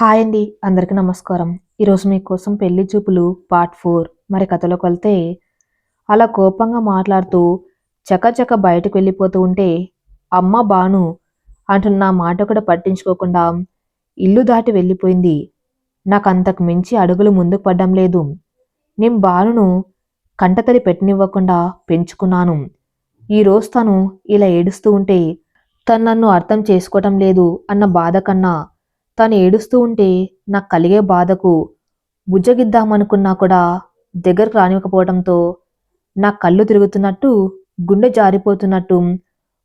Hi అండి అందరికీ నమస్కారం. ఈరోజు మీకోసం పెళ్ళి చూపులు పార్ట్ ఫోర్. మరి కథలోకి వెళ్తే అలా కోపంగా మాట్లాడుతూ చకచక బయటకు వెళ్ళిపోతూ ఉంటే అమ్మ బాను అంటున్న నా మాట కూడా పట్టించుకోకుండా ఇల్లు దాటి వెళ్ళిపోయింది. నాకు అంతకు మించి అడుగులు ముందుకు పడ్డం లేదు. నేను బాను కంటతడి పెట్టనివ్వకుండా పెంచుకున్నాను. ఈరోజు తను ఇలా ఏడుస్తూ ఉంటే తను నన్ను అర్థం చేసుకోవటం లేదు అన్న బాధ కన్నా తను ఏడుస్తూ ఉంటే నాకు కలిగే బాధకు బుజ్జగిద్దామనుకున్నా కూడా దగ్గరకు రానివ్వకపోవడంతో నా కళ్ళు తిరుగుతున్నట్టు గుండె జారిపోతున్నట్టు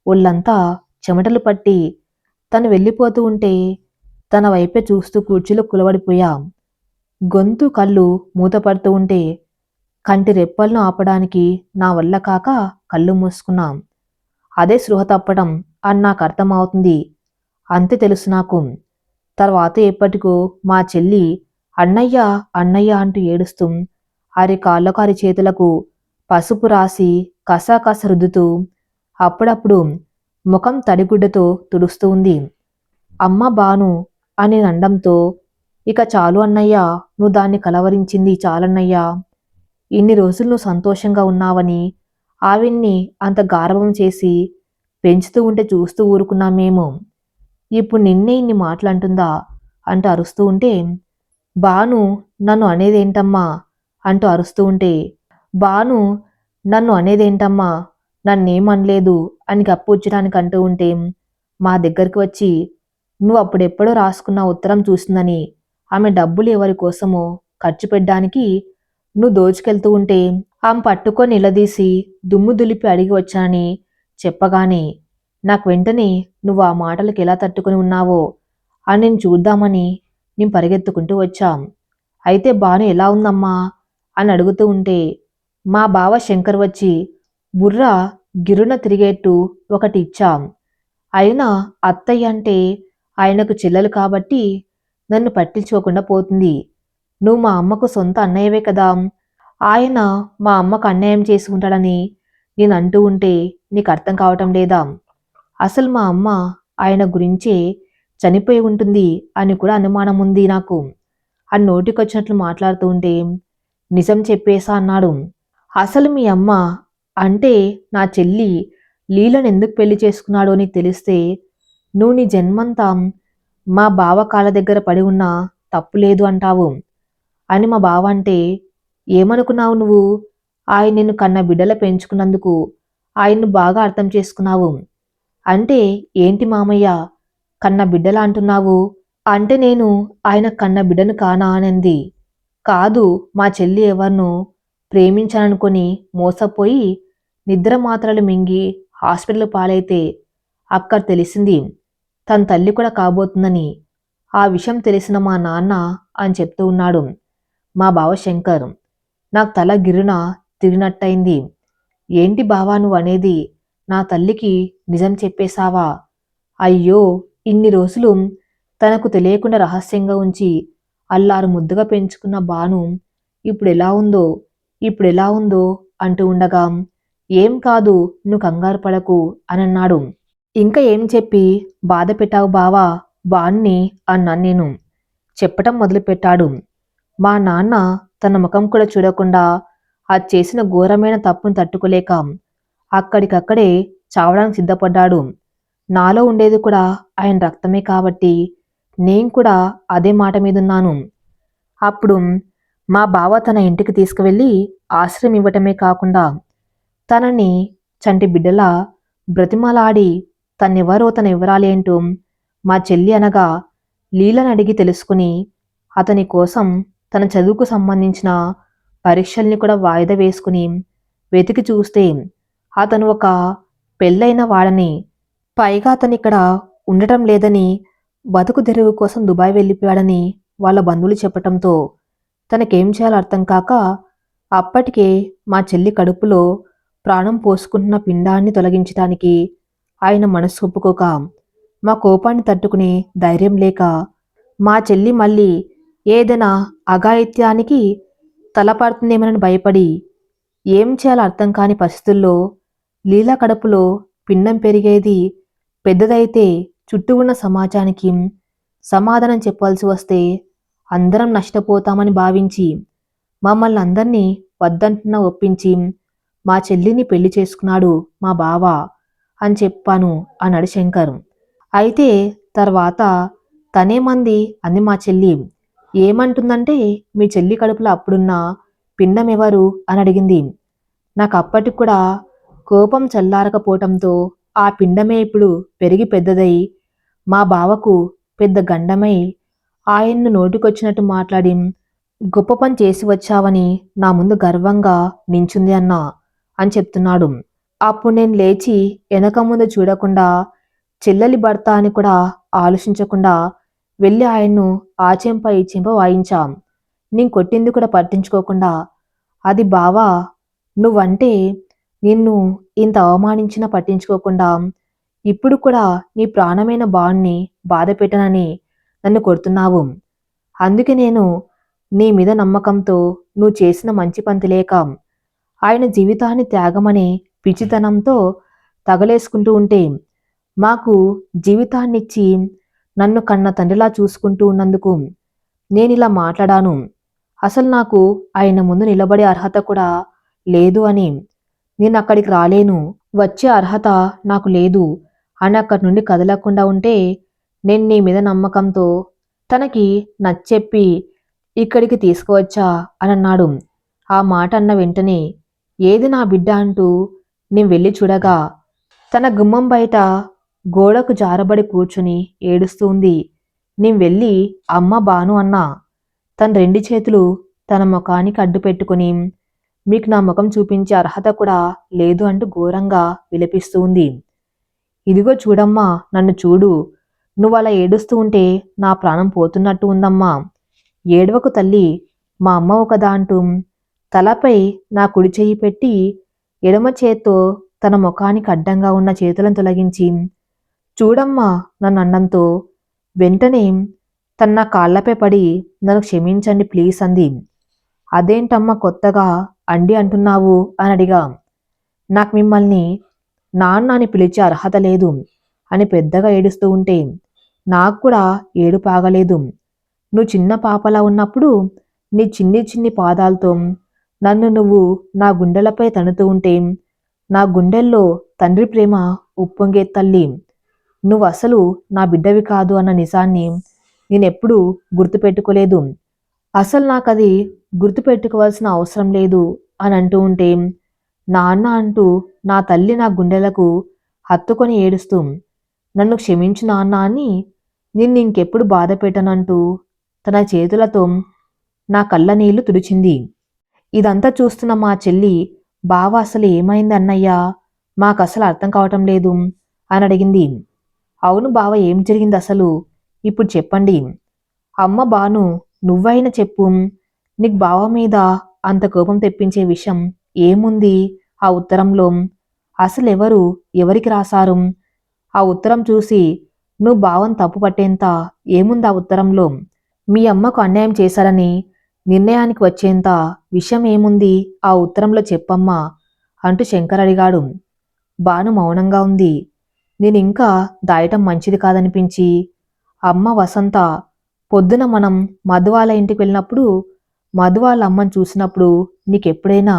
ఒళ్ళంతా చెమటలు పట్టి తను వెళ్ళిపోతూ ఉంటే తన వైపే చూస్తూ కుర్చీలో కులబడిపోయా గొంతు కళ్ళు మూతపడుతూ ఉంటే కంటి రెప్పలను ఆపడానికి నా వల్ల కాక కళ్ళు మూసుకున్నాం. అదే స్పృహ తప్పడం అని నాకు అర్థమవుతుంది. అంతే తెలుసు నాకు. తర్వాత ఎప్పటికో మా చెల్లి అన్నయ్య అన్నయ్య అంటూ ఏడుస్తూ అరి కాళ్ళకారి చేతులకు పసుపు రాసి కసాకస రుద్దుతూ అప్పుడప్పుడు ముఖం తడిగుడ్డతో తుడుస్తూ ఉంది. అమ్మ బాను అని అండంతో ఇక చాలు అన్నయ్య నువ్వు దాన్ని కలవరించింది చాలన్నయ్య. ఇన్ని రోజులు నువ్వు సంతోషంగా ఉన్నావని ఆవిన్ని అంత గారవం చేసి పెంచుతూ ఉంటే చూస్తూ ఊరుకున్నాం మేము. ఇప్పుడు నిన్నే ఇన్ని మాటలంటుందా అంటూ అరుస్తూ ఉంటే బాను నన్ను అనేదేంటమ్మా? అంటూ అరుస్తూ ఉంటే బాను నన్ను అనేదేంటమ్మా? నన్నేమనలేదు అని కప్పుచ్చడానికి అంటూ ఉంటే మా దగ్గరికి వచ్చి నువ్వు అప్పుడెప్పుడో రాసుకున్న ఉత్తరం చూసిందని ఆమె డబ్బులు ఎవరి కోసమో ఖర్చు పెట్టడానికి నువ్వు దోచుకెళ్తూ ఉంటే ఆమె పట్టుకొని నిలదీసి దుమ్ము దులిపి అడిగి వచ్చానని చెప్పగానే నాకు వెంటనే నువ్వు ఆ మాటలకు ఎలా తట్టుకుని ఉన్నావో అని నేను చూద్దామని నేను పరిగెత్తుకుంటూ వచ్చాం. అయితే బాను ఎలా ఉందమ్మా? అని అడుగుతూ ఉంటే మా బావ శంకర్ వచ్చి బుర్ర గిరున తిరిగేట్టు ఒకటి ఇచ్చాం. అయినా అత్తయ్య అంటే ఆయనకు చెల్లెలు కాబట్టి నన్ను పట్టించుకోకుండా పోతుంది. నువ్వు మా అమ్మకు సొంత అన్నయ్యవే కదా. ఆయన మా అమ్మకు అన్యాయం చేసుకుంటాడని నేను అంటూ ఉంటే నీకు అర్థం కావటం లేదా? అసలు మా అమ్మ ఆయన గురించే చనిపోయి ఉంటుంది అని కూడా అనుమానం ఉంది నాకు. అని నోటికొచ్చినట్లు మాట్లాడుతూ ఉంటే నిజం చెప్పేసా అన్నాడు. అసలు మీ అమ్మ అంటే నా చెల్లి లీలను ఎందుకు పెళ్ళి చేసుకున్నాడో అని తెలిస్తే నువ్వు నీ జన్మంతా మా బావ కాళ్ళ దగ్గర పడి ఉన్నా తప్పు లేదు అంటావు. అని మా బావ అంటే ఏమనుకున్నావు నువ్వు? ఆయన నిన్ను కన్న బిడ్డల పెంచుకున్నందుకు ఆయన్ను బాగా అర్థం చేసుకున్నావు. అంటే ఏంటి మామయ్య? కన్న బిడ్డలా అంటున్నావు అంటే నేను ఆయన కన్న బిడ్డను కానా అనింది. కాదు మా చెల్లి ఎవరినో ప్రేమించాననుకొని మోసపోయి నిద్ర మాత్రలు మింగి హాస్పిటల్ పాలైతే అక్కడ తెలిసింది తన తల్లి కూడా కాబోతుందని. ఆ విషయం తెలిసిన మా నాన్న అని చెప్తూ ఉన్నాడు మా బావ శంకర్. నాకు తల గిరున తిరిగినట్టయింది. ఏంటి బావా నువ్వు అనేది నా తల్లికి నిజం చెప్పేశావా? అయ్యో ఇన్ని రోజులు తనకు తెలియకుండా రహస్యంగా ఉంచి అల్లారు ముద్దుగా పెంచుకున్న బాను ఇప్పుడు ఎలా ఉందో ఇప్పుడు ఎలా ఉందో అంటూ ఉండగా ఏం కాదు నువ్వు కంగారు పడకు అనన్నాడు. ఇంకా ఏం చెప్పి బాధ పెట్టావు బావా? బాన్ని అన్నాను నేను. చెప్పటం మొదలుపెట్టాడు. మా నాన్న తన ముఖం కూడా చూడకుండా అది చేసిన ఘోరమైన తప్పును తట్టుకోలేక అక్కడికక్కడే చావడానికి సిద్ధపడ్డాడు. నాలో ఉండేది కూడా ఆయన రక్తమే కాబట్టి నేను కూడా అదే మాట మీదున్నాను. అప్పుడు మా బావ తన ఇంటికి తీసుకువెళ్ళి ఆశ్రయం ఇవ్వటమే కాకుండా తనని చంటి బిడ్డలా బ్రతిమలాడి తనెవరో తన వివరాలేంటో మా చెల్లి అనగా లీలను అడిగి తెలుసుకుని అతని కోసం తన చదువుకు సంబంధించిన పరీక్షల్ని కూడా వాయిదా వేసుకుని వెతికి చూస్తే అతను ఒక పెళ్ళైన వాడని పైగా అతను ఇక్కడ ఉండటం లేదని బతుకు తెరువు కోసం దుబాయ్ వెళ్ళిపోయాడని వాళ్ళ బంధువులు చెప్పటంతో తనకేం చేయాలో అర్థం కాక అప్పటికే మా చెల్లి కడుపులో ప్రాణం పోసుకుంటున్న పిండాన్ని తొలగించడానికి ఆయన మనసు ఒప్పుకోక మా కోపాన్ని తట్టుకునే ధైర్యం లేక మా చెల్లి మళ్ళీ ఏదైనా అఘాయిత్యానికి తలపడుతుందేమోనని భయపడి ఏం చేయాలో అర్థం కాని పరిస్థితుల్లో లీలా కడుపులో పిండం పెరిగేది పెద్దదైతే చుట్టూ ఉన్న సమాజానికి సమాధానం చెప్పాల్సి వస్తే అందరం నష్టపోతామని భావించి మమ్మల్ని అందరినీ వద్దంటున్న ఒప్పించి మా చెల్లిని పెళ్ళి చేసుకున్నాడు మా బావ అని చెప్పాను అన్నాడు శంకర్. అయితే తర్వాత తనేమంది అంది మా చెల్లి ఏమంటుందంటే మీ చెల్లి కడుపులో అప్పుడున్న పిండం ఎవరు? అని అడిగింది. నాకు అప్పటికి కూడా కోపం చల్లారకపోవటంతో ఆ పిండమే ఇప్పుడు పెరిగి పెద్దదై మా బావకు పెద్ద గండమై ఆయన్ను నోటికొచ్చినట్టు మాట్లాడి గొప్ప పని చేసి వచ్చావని నా ముందు గర్వంగా నించుంది అన్నా అని చెప్తున్నాడు. అప్పుడు నేను లేచి వెనక ముందు చూడకుండా చెల్లెలి భర్త అని కూడా ఆలోచించకుండా వెళ్ళి ఆయన్ను ఆచెంప ఈచెంప వాయించాం. నేను కొట్టింది కూడా పట్టించుకోకుండా అది బావా నువ్వంటే నిన్ను ఇంత అవమానించినా పట్టించుకోకుండా ఇప్పుడు కూడా నీ ప్రాణమైన బాణ్ణి బాధ పెట్టనని నన్ను కొడుతున్నావు. అందుకే నేను నీ మీద నమ్మకంతో నువ్వు చేసిన మంచి పంతిలేక ఆయన జీవితాన్ని త్యాగమనే పిచ్చితనంతో తగలేసుకుంటూ ఉంటే మాకు జీవితాన్నిచ్చి నన్ను కన్న తండ్రిలా చూసుకుంటూ ఉన్నందుకు నేనిలా మాట్లాడాను. అసలు నాకు ఆయన ముందు నిలబడే అర్హత కూడా లేదు అని నేను అక్కడికి రాలేను. వచ్చే అర్హత నాకు లేదు. అని అక్కడి నుండి కదలకుండా ఉంటే నేను నీ మీద నమ్మకంతో తనకి నచ్చెప్పి ఇక్కడికి తీసుకువచ్చా? అని అన్నాడు. ఆ మాట అన్న వెంటనే ఏది నా బిడ్డ అంటూ నేను వెళ్ళి చూడగా తన గుమ్మం బయట గోడకు జారబడి కూర్చుని ఏడుస్తుంది నేను వెళ్ళి అమ్మ బాను అన్నా. తన రెండు చేతులు తన ముఖానికి అడ్డు పెట్టుకుని మీకు నా ముఖం చూపించే అర్హత కూడా లేదు అంటూ ఘోరంగా విలపిస్తూ ఉంది. ఇదిగో చూడమ్మా నన్ను చూడు. నువ్వు అలా ఏడుస్తూ ఉంటే నా ప్రాణం పోతున్నట్టు ఉందమ్మా. ఏడవకు తల్లి మా అమ్మ ఒకదా అంటూ తలపై నా కుడి చేయి పెట్టి ఎడమ చేత్తో తన ముఖానికి అడ్డంగా ఉన్న చేతులను తొలగించి చూడమ్మా నన్ను అన్నంతో. వెంటనే తన నా కాళ్ళపై పడి నన్ను క్షమించండి ప్లీజ్ అంది. అదేంటమ్మా కొత్తగా అండి అంటున్నావు? అని అడిగా. నాకు మిమ్మల్ని నాన్న అని పిలిచే అర్హత లేదు అని పెద్దగా ఏడుస్తూ ఉంటే నాకు కూడా ఏడు పాగలేదు నువ్వు చిన్న పాపలా ఉన్నప్పుడు నీ చిన్ని చిన్ని పాదాలతో నన్ను నువ్వు నా గుండెలపై తణుతూ ఉంటే నా గుండెల్లో తండ్రి ప్రేమ ఉప్పొంగే తల్లి. నువ్వు అసలు నా బిడ్డవి కాదు అన్న నిజాన్ని నేనెప్పుడూ గుర్తుపెట్టుకోలేదు. అసలు నాకు అది గుర్తుపెట్టుకోవాల్సిన అవసరం లేదు అని అంటూ ఉంటే నాన్న అంటూ నా తల్లి నా గుండెలకు హత్తుకొని ఏడుస్తూ నన్ను క్షమించు నాన్న అని నిన్ను ఇంకెప్పుడు బాధ పెట్టనంటూ తన చేతులతో నా కళ్ళ నీళ్ళు తుడిచింది. ఇదంతా చూస్తున్న మా చెల్లి బావ అసలు ఏమైంది అన్నయ్యా? మాకు అసలు అర్థం కావటం లేదు అని అడిగింది. అవును బావ ఏం జరిగింది అసలు? ఇప్పుడు చెప్పండి. అమ్మ బాను నువ్వైనా చెప్పు. నీకు బావ మీద అంత కోపం తెప్పించే విషయం ఏముంది? ఆ ఉత్తరంలో అసలు ఎవరు ఎవరికి రాశారు? ఆ ఉత్తరం చూసి నువ్వు భావం తప్పు పట్టేంత ఏముంది ఆ ఉత్తరంలో? మీ అమ్మకు అన్యాయం చేశారని నిర్ణయానికి వచ్చేంత విషయం ఏముంది? ఆ ఉత్తరంలో చెప్పమ్మా అంటూ శంకర్ అడిగాడు. బాను మౌనంగా ఉంది. నేను ఇంకా దాయటం మంచిది కాదనిపించి అమ్మ వసంత పొద్దున మనం మధు వాళ్ళ ఇంటికి వెళ్ళినప్పుడు మధు వాళ్ళ అమ్మని చూసినప్పుడు నీకెప్పుడైనా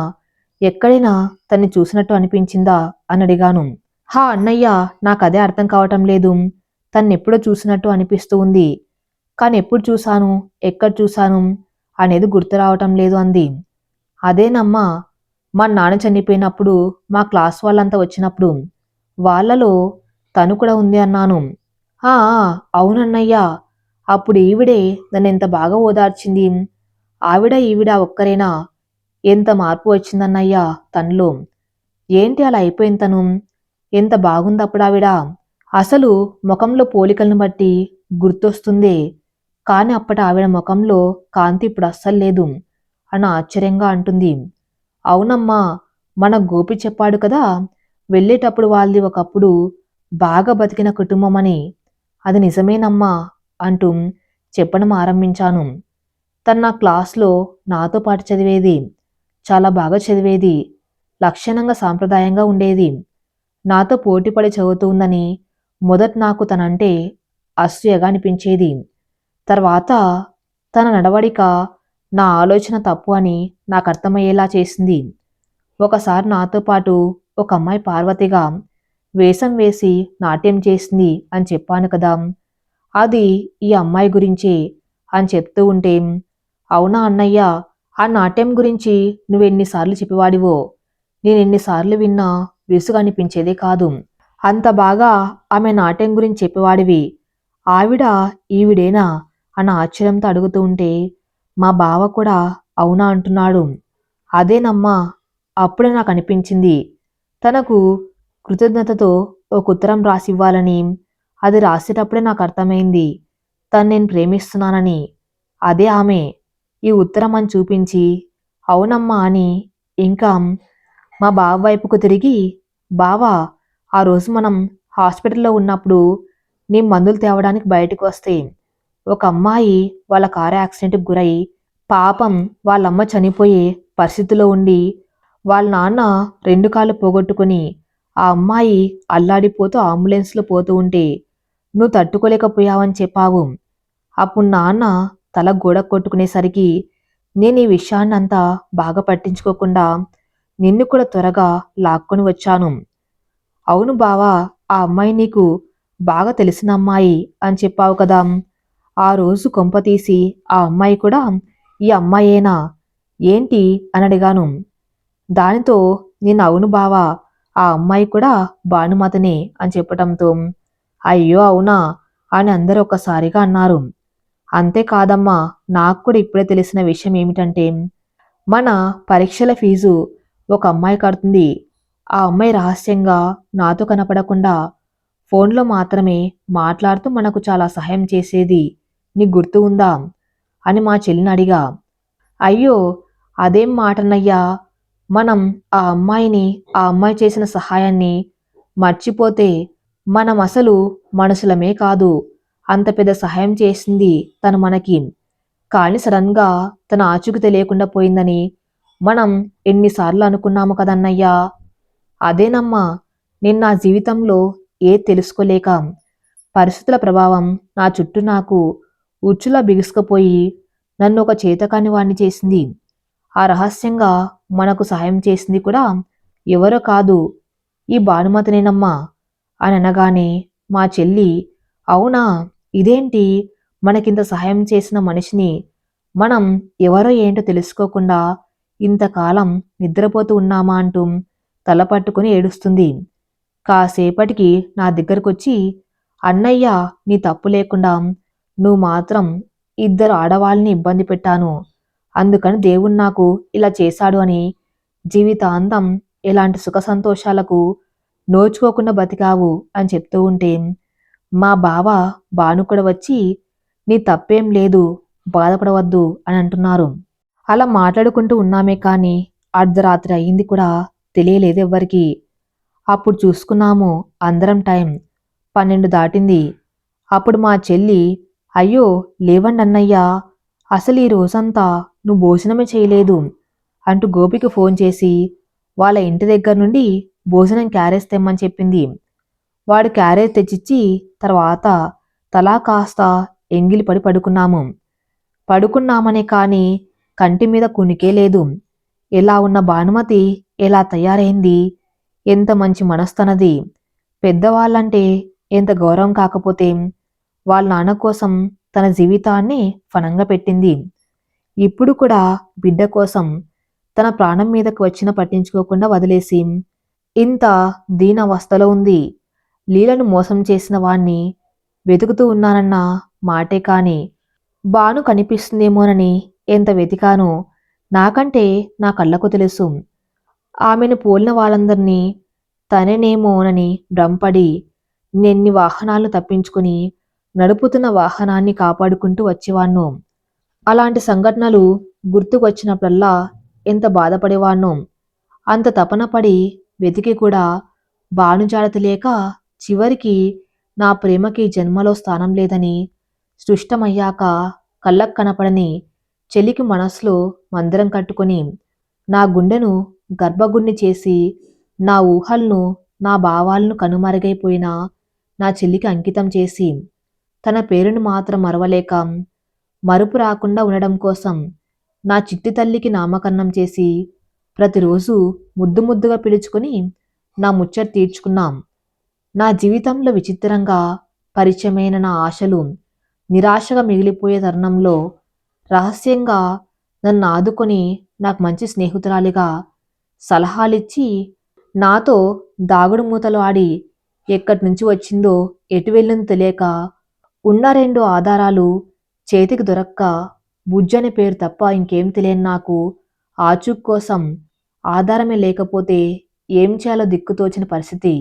ఎక్కడైనా తన్ని చూసినట్టు అనిపించిందా అని అడిగాను. హా అన్నయ్య నాకు అదే అర్థం కావటం లేదు. తన్నెప్పుడో చూసినట్టు అనిపిస్తూ ఉంది. కానీ ఎప్పుడు చూశాను ఎక్కడ చూశాను అనేది గుర్తు రావటం లేదు అంది. అదేనమ్మా మా నాన్న చనిపోయినప్పుడు మా క్లాస్ వాళ్ళంతా వచ్చినప్పుడు వాళ్ళలో తను కూడా ఉంది అన్నాను. ఆ అవునన్నయ్యా. అప్పుడు ఈవిడే నన్ను ఎంత బాగా ఓదార్చింది. ఆవిడ ఈవిడ ఒక్కరేనా? ఎంత మార్పు వచ్చిందన్నయ్యా తనలో. ఏంటి అలా అయిపోయింది తను? ఎంత బాగుంది అప్పుడు ఆవిడ? అసలు ముఖంలో పోలికలను బట్టి గుర్తొస్తుందే. కాని అప్పటి ఆవిడ ముఖంలో కాంతి ఇప్పుడు అస్సలు లేదు అని ఆశ్చర్యంగా అంటుంది. అవునమ్మా మన గోపి చెప్పాడు కదా వెళ్ళేటప్పుడు వాళ్ళది ఒకప్పుడు బాగా బతికిన కుటుంబం అని అది నిజమేనమ్మా అంటూ చెప్పడం ఆరంభించాను. తన నా క్లాస్లో నాతో పాటు చదివేది చాలా బాగా చదివేది లక్షణంగా సాంప్రదాయంగా ఉండేది. నాతో పోటీపడి చదువుతుందని మొదట నాకు తనంటే అసూయగా అనిపించేది. తర్వాత తన నడవడిక నా ఆలోచన తప్పు అని నాకు అర్థమయ్యేలా చేసింది. ఒకసారి నాతో పాటు ఒక అమ్మాయి పార్వతిగా వేషం వేసి నాట్యం చేసింది అని చెప్పాను కదా అది ఈ అమ్మాయి గురించి అని చెప్తూ ఉంటే అవునా అన్నయ్య ఆ నాట్యం గురించి నువ్వెన్నిసార్లు చెప్పేవాడివో? నేను ఎన్నిసార్లు విన్నా విసుగు అనిపించేదే కాదు. అంత బాగా ఆమె నాట్యం గురించి చెప్పేవాడివి. ఆవిడ ఈవిడేనా అన్న ఆశ్చర్యంతో అడుగుతూ ఉంటే మా బావ కూడా అవునా అంటున్నాడు. అదేనమ్మా అప్పుడే నాకు అనిపించింది తనకు కృతజ్ఞతతో ఒక ఉత్తరం రాసివ్వాలని అది రాసేటప్పుడే నాకు అర్థమైంది. తను నేను ప్రేమిస్తున్నానని. అదే ఆమె ఈ ఉత్తరం అని చూపించి అవునమ్మా అని ఇంకా మా బావ వైపుకు తిరిగి బావా ఆ రోజు మనం హాస్పిటల్లో ఉన్నప్పుడు నీ మందులు తేవడానికి బయటకు వస్తే ఒక అమ్మాయి వాళ్ళ కారు యాక్సిడెంట్కి గురై పాపం వాళ్ళమ్మ చనిపోయే పరిస్థితిలో ఉండి వాళ్ళ నాన్న రెండు కాళ్ళు పోగొట్టుకుని ఆ అమ్మాయి అల్లాడిపోతూ అంబులెన్స్లో పోతూ ఉంటే నువ్వు తట్టుకోలేకపోయావని చెప్పావు. అప్పుడు నాన్న తల గోడ కొట్టుకునేసరికి నేను ఈ విషయాన్నంతా బాగా పట్టించుకోకుండా నిన్ను కూడా త్వరగా లాక్కొని వచ్చాను. అవును బావా ఆ అమ్మాయి నీకు బాగా తెలిసిన అమ్మాయి అని చెప్పావు కదా. ఆ రోజు కొంప తీసి ఆ అమ్మాయి కూడా ఈ అమ్మాయేనా? ఏంటి? అని అడిగాను. దానితో నేను అవును బావా ఆ అమ్మాయి కూడా భానుమతనే అని చెప్పటంతో అయ్యో అవునా? అని అందరూ ఒక్కసారిగా అన్నారు. అంతేకాదమ్మా నాకు కూడా ఇప్పుడే తెలిసిన విషయం ఏమిటంటే మన పరీక్షల ఫీజు ఒక అమ్మాయి కడుతుంది. ఆ అమ్మాయి రహస్యంగా నాతో కనపడకుండా ఫోన్లో మాత్రమే మాట్లాడుతూ మనకు చాలా సహాయం చేసేది. నీకు గుర్తు ఉందా? అని మా చెల్లిని అడిగా. అయ్యో అదేం మాటనయ్యా? మనం ఆ అమ్మాయిని ఆ అమ్మాయి చేసిన సహాయాన్ని మర్చిపోతే మనం అసలు మనుషులమే కాదు. అంత పెద్ద సహాయం చేసింది తను మనకి. కానీ సడన్గా తన ఆచూకు తెలియకుండా పోయిందని మనం ఎన్నిసార్లు అనుకున్నాము కదన్నయ్యా. అదేనమ్మా నేను నా జీవితంలో ఏ తెలుసుకోలేక పరిస్థితుల ప్రభావం నా చుట్టూ నాకు ఉచ్చులా బిగుసుకుపోయి నన్ను ఒక చేతకాని వాణ్ణి చేసింది. ఆ రహస్యంగా మనకు సహాయం చేసింది కూడా ఎవరో కాదు. ఈ భానుమతినేనమ్మా. అనగానే మా చెల్లి అవునా ఇదేంటి? మనకింత సహాయం చేసిన మనిషిని మనం ఎవరో ఏంటో తెలుసుకోకుండా ఇంతకాలం నిద్రపోతూ ఉన్నామా అంటూ తల పట్టుకుని ఏడుస్తుంది. కాసేపటికి నా దగ్గరకొచ్చి అన్నయ్య నీ తప్పు లేకుండా నువ్వు మాత్రం ఇద్దరు ఆడవాళ్ళని ఇబ్బంది పెట్టాను. అందుకని దేవుడు నాకు ఇలా చేశాడు అని జీవితాంతం ఎలాంటి సుఖ సంతోషాలకు నోచుకోకుండా బతికావు అని చెప్తూ ఉంటే మా బావ భాను కూడా వచ్చి నీ తప్పేం లేదు బాధపడవద్దు అని అంటున్నారు. అలా మాట్లాడుకుంటూ ఉన్నామే కానీ అర్ధరాత్రి అయింది కూడా తెలియలేదు ఎవ్వరికి. అప్పుడు చూసుకున్నాము అందరం టైం పన్నెండు దాటింది. అప్పుడు మా చెల్లి అయ్యో లేవండి అన్నయ్యా అసలు ఈ రోజంతా నువ్వు భోజనమే చేయలేదు అంటూ గోపికి ఫోన్ చేసి వాళ్ళ ఇంటి దగ్గర నుండి భోజనం క్యారేజ్ తెమ్మని చెప్పింది. వాడు క్యారేజ్ తెచ్చిచ్చి తర్వాత తలా కాస్త ఎంగిలిపడి పడుకున్నాము. పడుకున్నామనే కానీ కంటి మీద కునికే లేదు. ఎలా ఉన్న భానుమతి ఎలా తయారైంది? ఎంత మంచి మనస్తనది. పెద్దవాళ్ళంటే ఎంత గౌరవం కాకపోతే వాళ్ళ నాన్న కోసం తన జీవితాన్ని ఫణంగా పెట్టింది. ఇప్పుడు కూడా బిడ్డ కోసం తన ప్రాణం మీదకు వచ్చిన పట్టించుకోకుండా వదిలేసి ఇంత దీనవస్థలో ఉంది. లీలను మోసం చేసిన వాణ్ణి వెతుకుతూ ఉన్నానన్న మాటే కాని బాను కనిపిస్తుందేమోనని ఎంత వెతికానో నాకంటే నా కళ్ళకు తెలుసు. ఆమెను పోలిన వాళ్ళందరినీ తనేనేమోనని భ్రంపడి నెన్ని వాహనాలు తప్పించుకుని నడుపుతున్న వాహనాన్ని కాపాడుకుంటూ వచ్చేవాణ్ణు. అలాంటి సంఘటనలు గుర్తుకొచ్చినప్పుడల్లా ఎంత బాధపడేవాణ్ణో. అంత తపన పడి వెతికి కూడా బానుజాడ తెలియక చివరికి నా ప్రేమకి జన్మలో స్థానం లేదని సృష్టమయ్యాక కళ్ళకు కనపడని చెలికి మనసులో మందిరం కట్టుకొని నా గుండెను గర్భగుణ్ణి చేసి నా ఊహలను నా భావాలను కనుమరుగైపోయిన నా చెల్లికి అంకితం చేసి తన పేరును మాత్రం మరవలేక మరుపు రాకుండా ఉండడం కోసం నా చిట్టి తల్లికి నామకరణం చేసి ప్రతిరోజు ముద్దు ముద్దుగా పిలుచుకుని నా ముచ్చట తీర్చుకున్నాం. నా జీవితంలో విచిత్రంగా పరిచయమైన నా ఆశలు నిరాశగా మిగిలిపోయే తరుణంలో రహస్యంగా నన్ను ఆదుకొని నాకు మంచి స్నేహితురాలిగా సలహాలిచ్చి నాతో దాగుడు మూతలు ఆడి ఎక్కడి నుంచి వచ్చిందో ఎటు వెళ్ళిందో తెలియక ఉన్న రెండు ఆధారాలు చేతికి దొరక్క బుజ్జని పేరు తప్ప ఇంకేం తెలియని నాకు ఆచూక్ కోసం ఆధారమే లేకపోతే ఏం చేయాలో దిక్కుతోచిన పరిస్థితి.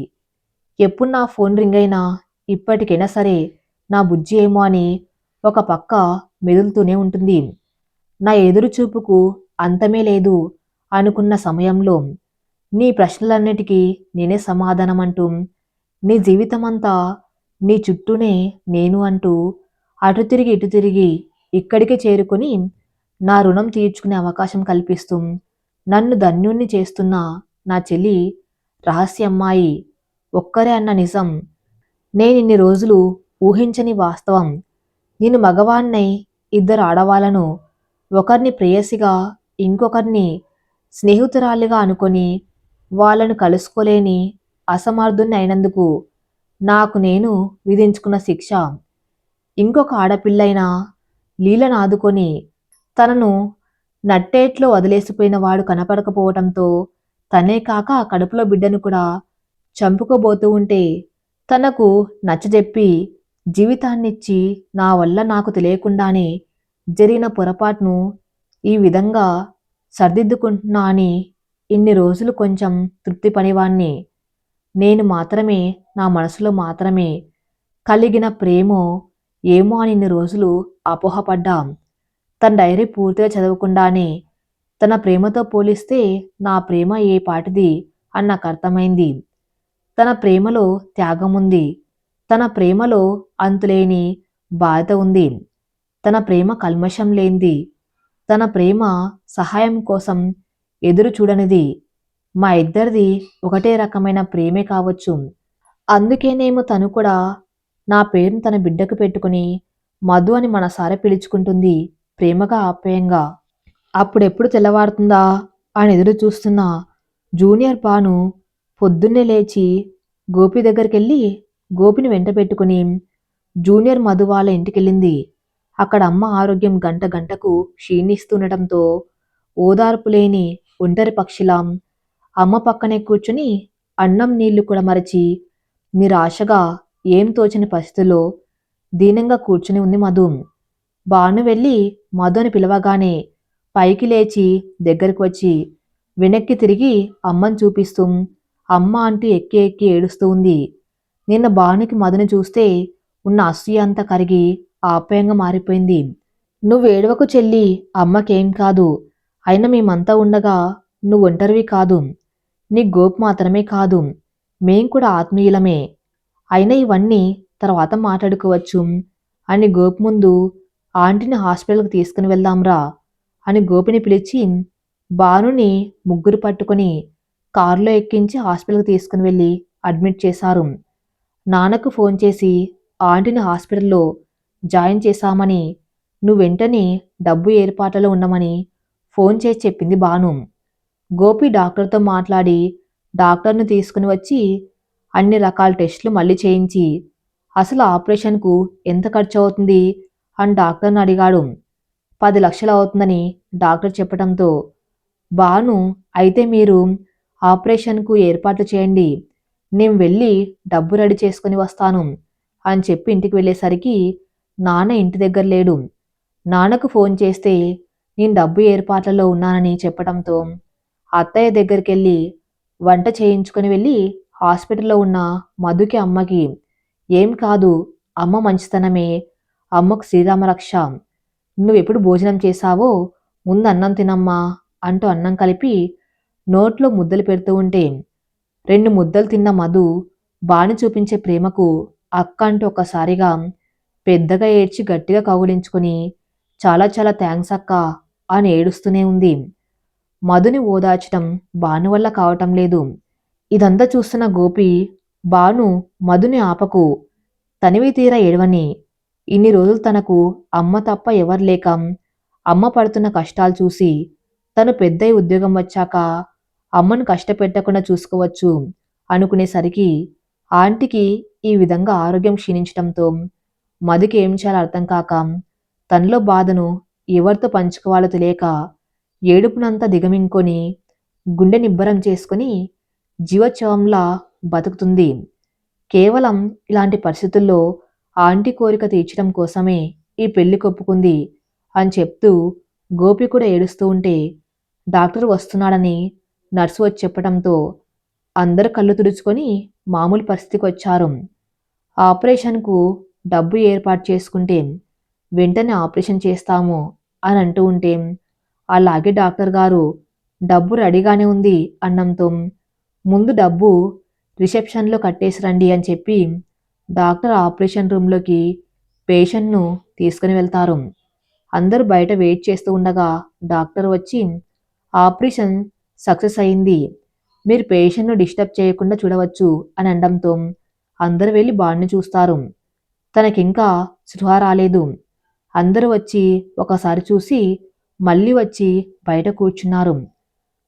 ఎప్పుడు నా ఫోన్ రింగ్ అయినా ఇప్పటికైనా సరే నా బుజ్జి ఏమో అని ఒక పక్క మెదులుతూనే ఉంటుంది. నా ఎదురు చూపుకు అంతమే లేదు అనుకున్న సమయంలో నీ ప్రశ్నలన్నిటికీ నేనే సమాధానం అంటూ నీ జీవితమంతా నీ చుట్టూనే నేను అంటూ అటు తిరిగి ఇటు తిరిగి ఇక్కడికి చేరుకొని నా రుణం తీర్చుకునే అవకాశం కల్పిస్తూ నన్ను ధన్యుణ్ణి చేస్తున్న నా చెల్లి రహస్యమ్మాయి ఒక్కరే అన్న నిజం. నేను ఇన్ని రోజులు ఊహించని వాస్తవం. నేను మగవాణ్ణై ఇద్దరు ఆడవాళ్ళను ఒకరిని ప్రేయసిగా ఇంకొకరిని స్నేహితురాలిగా అనుకొని వాళ్ళను కలుసుకోలేని అసమర్థుని అయినందుకు నాకు నేను విధించుకున్న శిక్ష. ఇంకొక ఆడపిల్లైన లీలను ఆదుకొని తనను నట్టేట్లో వదిలేసిపోయిన వాడు కనపడకపోవటంతో తనే కాక ఆ కడుపులో బిడ్డను కూడా చంపుకోబోతూ ఉంటే తనకు నచ్చజెప్పి జీవితాన్నిచ్చి నా వల్ల నాకు తెలియకుండానే జరిగిన పొరపాటును ఈ విధంగా సర్దిద్దుకుంటున్నా అని ఇన్ని రోజులు కొంచెం తృప్తి పనివాణ్ణి. నేను మాత్రమే నా మనసులో మాత్రమే కలిగిన ప్రేమో ఏమో అని ఇన్ని రోజులు అపోహపడ్డాం. తన డైరీ పూర్తిగా చదవకుండానే తన ప్రేమతో పోలిస్తే నా ప్రేమ ఏ పాటిది అని నాకు అర్థమైంది. తన ప్రేమలో త్యాగం ఉంది. తన ప్రేమలో అంతులేని బాధ ఉంది. తన ప్రేమ కల్మషం లేనిది. తన ప్రేమ సహాయం కోసం ఎదురు చూడనిది. మా ఇద్దరిది ఒకటే రకమైన ప్రేమే కావచ్చు. అందుకేనేమో తను కూడా నా పేరును తన బిడ్డకు పెట్టుకుని మధు అని మనసారా పిలుచుకుంటుంది. ప్రేమగా ఆప్యాయంగా అప్పుడెప్పుడు తెల్లవారుతుందా అని ఎదురు చూస్తున్న జూనియర్ పాను పొద్దున్నే లేచి గోపి దగ్గరికి వెళ్ళి గోపిని వెంట పెట్టుకుని జూనియర్ మధు వాళ్ళ ఇంటికెళ్ళింది. అక్కడ అమ్మ ఆరోగ్యం గంట గంటకు క్షీణిస్తుండటంతో ఓదార్పు లేని ఒంటరి పక్షిలాం అమ్మ పక్కనే కూర్చుని అన్నం నీళ్ళు కూడా మరచి నిరాశగా ఏం తోచని పరిస్థితిలో దీనంగా కూర్చుని ఉంది మధు. భాను వెళ్ళి మధుని పిలవగానే పైకి లేచి దగ్గరికి వచ్చి వెనక్కి తిరిగి అమ్మని చూపిస్తూ అమ్మ అంటూ ఎక్కి ఎక్కి ఏడుస్తూ ఉంది. నిన్న భానుకి మధుని చూస్తే ఉన్న అసూయ అంతా కరిగి ఆప్యాయంగా మారిపోయింది. నువ్వేడవకు చెల్లి అమ్మకేం కాదు. అయినా మేమంతా ఉండగా నువ్వు ఒంటరివి కాదు. నీ గోపు మాత్రమే కాదు. మేం కూడా ఆత్మీయులమే. అయినా ఇవన్నీ తర్వాత మాట్లాడుకోవచ్చు అని గోపు ముందు ఆంటీని హాస్పిటల్కి తీసుకుని వెళ్దాంరా అని గోపిని పిలిచి బానుని ముగ్గురు పట్టుకొని కారులో ఎక్కించి హాస్పిటల్కి తీసుకుని వెళ్ళి అడ్మిట్ చేశారు. నాన్నకు ఫోన్ చేసి ఆంటీని హాస్పిటల్లో జాయిన్ చేశామని నువ్వు వెంటనే డబ్బు ఏర్పాట్లలో ఉండమని ఫోన్ చేసి చెప్పింది బాను గోపి డాక్టర్తో మాట్లాడి డాక్టర్ను తీసుకుని వచ్చి అన్ని రకాల టెస్టులు మళ్ళీ చేయించి అసలు ఆపరేషన్కు ఎంత ఖర్చు అవుతుంది? అని డాక్టర్ని అడిగాడు. పది లక్షలు అవుతుందని డాక్టర్ చెప్పడంతో బాను అయితే మీరు ఆపరేషన్కు ఏర్పాట్లు చేయండి. నేను వెళ్ళి డబ్బు రెడీ చేసుకుని వస్తాను అని చెప్పి ఇంటికి వెళ్ళేసరికి నాన్న ఇంటి దగ్గర లేడు. నాన్నకు ఫోన్ చేస్తే నేను డబ్బు ఏర్పాట్లలో ఉన్నానని చెప్పడంతో అత్తయ్య దగ్గరికి వెళ్ళి వంట చేయించుకొని వెళ్ళి హాస్పిటల్లో ఉన్న మధుకి అమ్మకి ఏం కాదు అమ్మ మంచితనమే అమ్మకు శ్రీరామరక్ష నువ్వెప్పుడు భోజనం చేశావో ముందు అన్నం తినమ్మా అంటూ అన్నం కలిపి నోట్లో ముద్దలు పెడుతూ ఉంటే రెండు ముద్దలు తిన్న మధు బాణి చూపించే ప్రేమకు అక్క అంటూ ఒక్కసారిగా పెద్దగా ఏడ్చి గట్టిగా కౌగులించుకొని చాలా చాలా థ్యాంక్స్ అక్క అని ఏడుస్తూనే ఉంది. మధుని ఓదార్చడం బాను వల్ల కావటం లేదు. ఇదంతా చూస్తున్న గోపి బాను మధుని ఆపకు తనివి తీర ఏడవని ఇన్ని రోజులు తనకు అమ్మ తప్ప ఎవరు లేక అమ్మ పడుతున్న కష్టాలు చూసి తను పెద్దయి ఉద్యోగం వచ్చాక అమ్మను కష్టపెట్టకుండా చూసుకోవచ్చు అనుకునేసరికి ఆంటీకి ఈ విధంగా ఆరోగ్యం క్షీణించడంతో మధుకి ఏం చేయాలో అర్థం కాక తనలో బాధను ఎవరితో పంచుకోవాలో తెలియక ఏడుపునంతా దిగమింకొని గుండె నిబ్బరం చేసుకుని జీవోత్సవంలా బతుకుతుంది. కేవలం ఇలాంటి పరిస్థితుల్లో ఆంటీ కోరిక తీర్చడం కోసమే ఈ పెళ్ళి కొప్పుకుంది అని చెప్తూ గోపి కూడా ఏడుస్తూ ఉంటే డాక్టర్ వస్తున్నాడని నర్సు వచ్చి చెప్పడంతో అందరు కళ్ళు తుడుచుకొని మామూలు పరిస్థితికి వచ్చారు. ఆపరేషన్కు డబ్బు ఏర్పాటు చేసుకుంటే వెంటనే ఆపరేషన్ చేస్తాము అని అంటూ ఉంటే అలాగే డాక్టర్ గారు డబ్బు రెడీగానే ఉంది అన్నంతో ముందు డబ్బు రిసెప్షన్లో కట్టేసి రండి అని చెప్పి డాక్టర్ ఆపరేషన్ రూమ్లోకి పేషెంట్ను తీసుకుని వెళ్తారు. అందరూ బయట వెయిట్ చేస్తూ ఉండగా డాక్టర్ వచ్చి ఆపరేషన్ సక్సెస్ అయింది. మీరు పేషెంట్ను డిస్టర్బ్ చేయకుండా చూడవచ్చు అని అనడంతో అందరూ వెళ్ళి బాణ్ణి చూస్తారు. తనకింకా స్పృహ రాలేదు. అందరూ వచ్చి ఒకసారి చూసి మళ్ళీ వచ్చి బయట కూర్చున్నారు.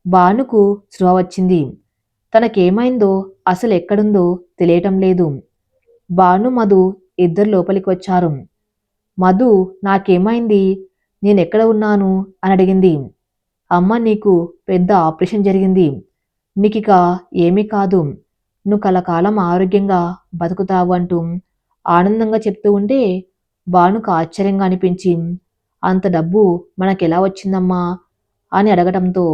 బానుకు స్పృహ వచ్చింది. తనకేమైందో అసలు ఎక్కడుందో తెలియటం లేదు. బాను మధు ఇద్దరు లోపలికి వచ్చారు. మధు నాకేమైంది? నేనెక్కడ ఉన్నాను అని అడిగింది. అమ్మ నీకు పెద్ద ఆపరేషన్ జరిగింది. నీకిక ఏమీ కాదు. నువ్వు కలకాలం ఆరోగ్యంగా బతుకుతావు అంటూ ఆనందంగా చెప్తూ ఉంటే బానుకు ఆశ్చర్యంగా అనిపించి అంత డబ్బు మనకెలా వచ్చిందమ్మా అని అడగటంతో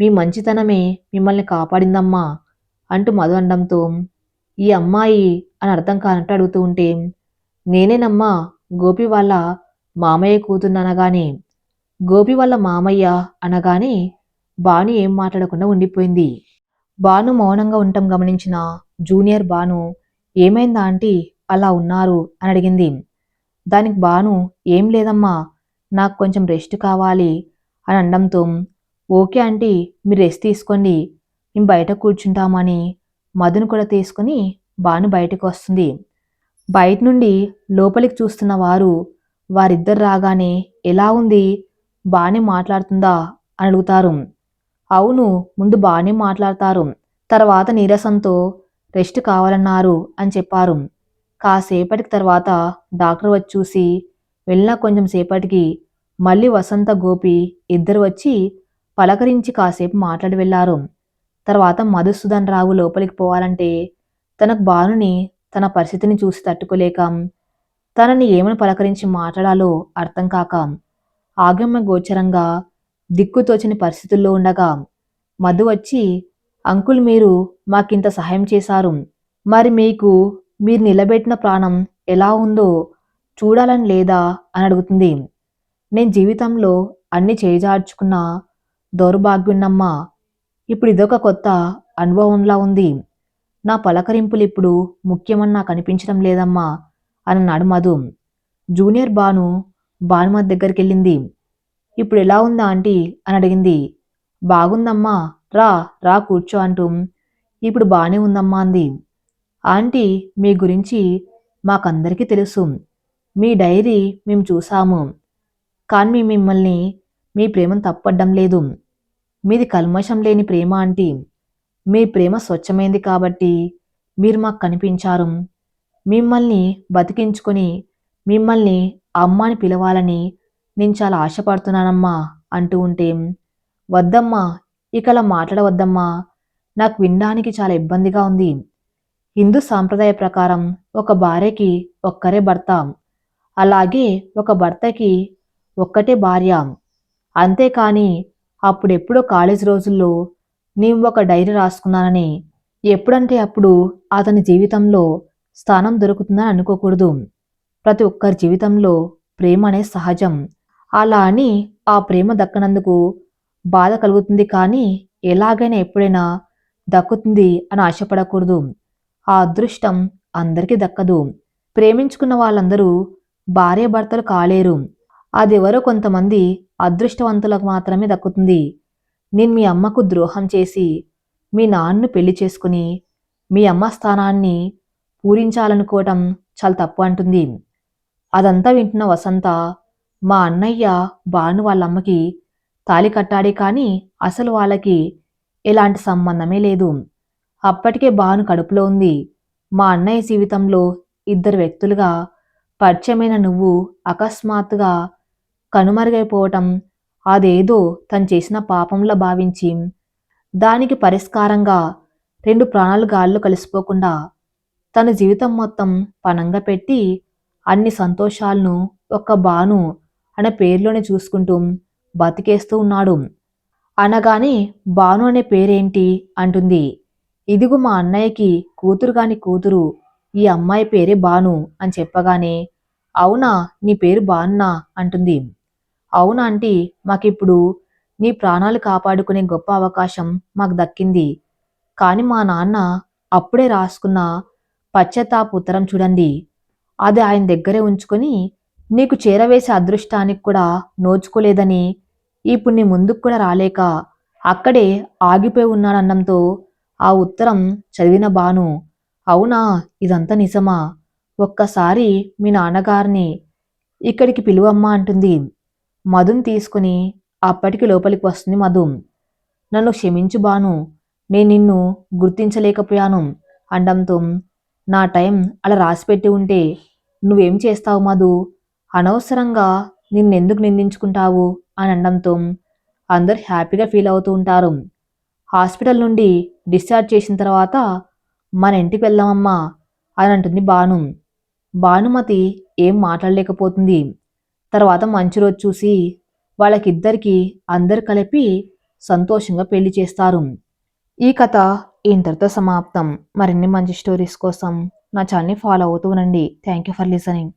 మీ మంచితనమే మిమ్మల్ని కాపాడిందమ్మా అంటూ మధు అనడంతో ఈ అమ్మాయి అని అర్థం కానట్టు అడుగుతూ ఉంటే నేనేనమ్మా గోపి వాళ్ళ మామయ్య కూతున్ననగానే గోపి వాళ్ళ మామయ్య అనగానే బాను ఏం మాట్లాడకుండా ఉండిపోయింది. బాను మౌనంగా ఉండటం గమనించిన జూనియర్ బాను ఏమైందా ఆంటీ అలా ఉన్నారు అని అడిగింది. దానికి బాను ఏం లేదమ్మా నాకు కొంచెం రెస్ట్ కావాలి అని అనడంతో ఓకే ఆంటీ మీరు రెస్ట్ తీసుకోండి మేము బయట కూర్చుంటామని మధును కూడా తీసుకుని బాను బయటకు వస్తుంది బయట నుండి లోపలికి చూస్తున్న వారు వారిద్దరు రాగానే ఎలా ఉంది? బాగానే మాట్లాడుతుందా? అని అడుగుతారు. అవును ముందు బాగానే మాట్లాడతారు. తర్వాత నీరసంతో రెస్ట్ కావాలన్నారు అని చెప్పారు. కాసేపటికి తర్వాత డాక్టర్ వచ్చి చూసి వెళ్ళిన కొంచెం సేపటికి మళ్ళీ వసంత గోపి ఇద్దరు వచ్చి పలకరించి కాసేపు మాట్లాడి వెళ్ళారు. తర్వాత మధుసూదన్ రావు లోపలికి పోవాలంటే తనకు బానుని తన పరిస్థితిని చూసి తట్టుకోలేక తనని ఏమని పలకరించి మాట్లాడాలో అర్థం కాక ఆగమ్య గోచరంగా దిక్కుతోచని పరిస్థితుల్లో ఉండగా మధు వచ్చి అంకుల్ మీరు మాకింత సహాయం చేశారు. మరి మీకు మీరు నిలబెట్టిన ప్రాణం ఎలా ఉందో చూడాలని లేదా అని అడుగుతుంది. నేను జీవితంలో అన్ని చేజార్చుకున్న దౌర్భాగ్యున్నమ్మా ఇప్పుడు ఇదొక కొత్త అనుభవంలా ఉంది. నా పలకరింపులు ఇప్పుడు ముఖ్యమని నాకు అనిపించడం లేదమ్మా అన్నాడు మధు. జూనియర్ బాను భానుమతి దగ్గరికి వెళ్ళింది ఇప్పుడు ఎలా ఉందా ఆంటీ? అని అడిగింది బాగుందమ్మా రా రా కూర్చో అంటూ. ఇప్పుడు బాగానే ఉందమ్మా అంది. ఆంటీ మీ గురించి మాకందరికీ తెలుసు. మీ డైరీ మేము చూసాము. కానీ మేము మిమ్మల్ని మీ ప్రేమను తప్పడ్డం లేదు. మీది కల్మషం లేని ప్రేమ ఆంటీ. మీ ప్రేమ స్వచ్ఛమైంది కాబట్టి మీరు మాకు కనిపించారు. మిమ్మల్ని బతికించుకొని మిమ్మల్ని అమ్మాని పిలవాలని నేను చాలా ఆశపడుతున్నానమ్మా అంటూ ఉంటే వద్దమ్మా ఇకలా మాట్లాడవద్దమ్మా నాకు వినడానికి చాలా ఇబ్బందిగా ఉంది. హిందూ సాంప్రదాయ ప్రకారం ఒక భార్యకి ఒక్కరే భర్త అలాగే ఒక భర్తకి ఒక్కటే భార్య. అంతేకాని అప్పుడెప్పుడో కాలేజ్ రోజుల్లో నేను ఒక డైరీ రాసుకున్నానని ఎప్పుడంటే అప్పుడు అతని జీవితంలో స్థానం దొరుకుతుందని అనుకోకూడదు. ప్రతి ఒక్కరి జీవితంలో ప్రేమ అనేది సహజం. అలా అని ఆ ప్రేమ దక్కనందుకు బాధ కలుగుతుంది కానీ ఎలాగైనా ఎప్పుడైనా దక్కుతుంది అని ఆశపడకూడదు. ఆ అదృష్టం అందరికీ దక్కదు. ప్రేమించుకున్న వాళ్ళందరూ భార్యాభర్తలు కాలేరు. అదెవరో కొంతమంది అదృష్టవంతులకు మాత్రమే దక్కుతుంది. నేను మీ అమ్మకు ద్రోహం చేసి మీ నాన్నను పెళ్ళి చేసుకుని మీ అమ్మ స్థానాన్ని పూరించాలనుకోవటం చాలా తప్పు అంటుంది. అదంతా వింటున్న వసంత మా అన్నయ్య భాను వాళ్ళ అమ్మకి తాళి కట్టాడే కానీ అసలు వాళ్ళకి ఎలాంటి సంబంధమే లేదు. అప్పటికే భాను కడుపులో ఉంది. మా అన్నయ్య జీవితంలో ఇద్దరు వ్యక్తులుగా పరిచయమైన నువ్వు అకస్మాత్తుగా కనుమరుగైపోవటం అదేదో తను చేసిన పాపంలో భావించి దానికి పరిష్కారంగా రెండు ప్రాణాలు గాల్లో కలిసిపోకుండా తన జీవితం మొత్తం పనంగా పెట్టి అన్ని సంతోషాలను ఒక్క బాను అనే పేరులోనే చూసుకుంటూ బతికేస్తూ ఉన్నాడు. అనగానే బాను అనే పేరేంటి అంటుంది. ఇదిగో మా అన్నయ్యకి కూతురుగాని కూతురు ఈ అమ్మాయి పేరే బాను అని చెప్పగానే అవునా నీ పేరు బాన్నా అంటుంది. అవునా ఆంటీ? మాకిప్పుడు నీ ప్రాణాలు కాపాడుకునే గొప్ప అవకాశం మాకు దక్కింది. కానీ మా నాన్న అప్పుడే రాసుకున్న పశ్చాత్తాప ఉత్తరం చూడండి. అది ఆయన దగ్గరే ఉంచుకొని నీకు చేరవేసే అదృష్టానికి కూడా నోచుకోలేదని ఇప్పుడు నీ ముందుకు కూడా రాలేక అక్కడే ఆగిపోయి ఉన్నాడన్నంతో ఆ ఉత్తరం చదివిన బాను అవునా ఇదంతా నిజమా? ఒక్కసారి మీ నాన్నగారిని ఇక్కడికి పిలువమ్మా అంటుంది. మధుని తీసుకుని అప్పటికి లోపలికి వస్తుంది మధు. నన్ను క్షమించు బాను నేను నిన్ను గుర్తించలేకపోయాను అండంతో నా టైం అలా రాసిపెట్టి ఉంటే నువ్వేం చేస్తావు మధు? అనవసరంగా నిన్నెందుకు నిందించుకుంటావు? అని అనడంతో అందరు హ్యాపీగా ఫీల్ అవుతూ ఉంటారు. హాస్పిటల్ నుండి డిశ్చార్జ్ చేసిన తర్వాత మన ఇంటికి వెళ్దామమ్మా అని అంటుంది భాను భానుమతి ఏం మాట్లాడలేకపోతుంది. తర్వాత మంచి రోజు చూసి వాళ్ళకిద్దరికీ అందరు కలిపి సంతోషంగా పెళ్ళి చేస్తారు. ఈ కథ ఇంతటితో సమాప్తం. మరిన్ని మంచి స్టోరీస్ కోసం నా ఛానల్ని ఫాలో అవుతూ ఉండండి. Thank you for listening.